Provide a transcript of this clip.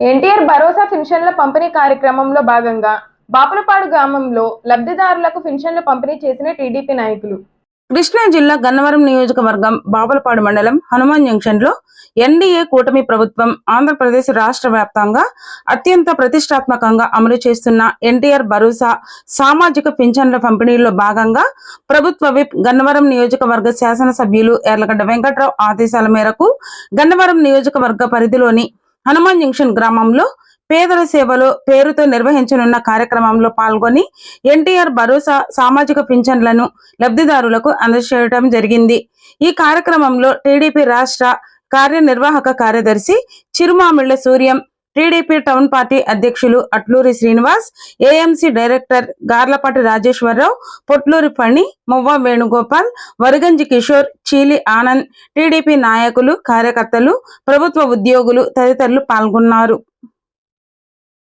ఎన్టీఆర్ భరోసా పెన్షన్ల పంపిణీ కార్యక్రమంలో భాగంగా బాపులపాడు గ్రామంలో లబ్ధిదారులకు పెన్షన్లు పంపిణీ చేసిన టీడీపీ నాయకులు. కృష్ణా జిల్లా గన్నవరం నియోజకవర్గం బాపులపాడు మండలం హనుమాన్ జంక్షన్లో ఎన్డీఏ కూటమి ప్రభుత్వం ఆంధ్రప్రదేశ్ రాష్ట్ర వ్యాప్తంగా అత్యంత ప్రతిష్టాత్మకంగా అమలు చేస్తున్న ఎన్టీఆర్ భరోసా సామాజిక పింఛన్ల పంపిణీలో భాగంగా ప్రభుత్వ విప్ గన్నవరం నియోజకవర్గ శాసనసభ్యులు ఎర్లగడ్డ వెంకట్రావు ఆదేశాల మేరకు గన్నవరం నియోజకవర్గ పరిధిలోని హనుమాన్ జంక్షన్ గ్రామంలో పేదల సేవలో పేరుతో నిర్వహించనున్న కార్యక్రమంలో పాల్గొని ఎన్టీఆర్ భరోసా సామాజిక పింఛన్లను లబ్ధిదారులకు అందజేయడం జరిగింది. ఈ కార్యక్రమంలో టీడీపీ రాష్ట్ర కార్యనిర్వాహక కార్యదర్శి Chirumamilla Suryam TDP town party అధ్యక్షులు Atluri Srinivas AMC director Garlapati Rajeshwararao Potluri Phani Muvva Venugopal Varaganji Kishore Cheeli Anand TDP నాయకులు కార్యకర్తలు ప్రభుత్వ ఉద్యోగులు తదితరులు పాల్గొన్నారు.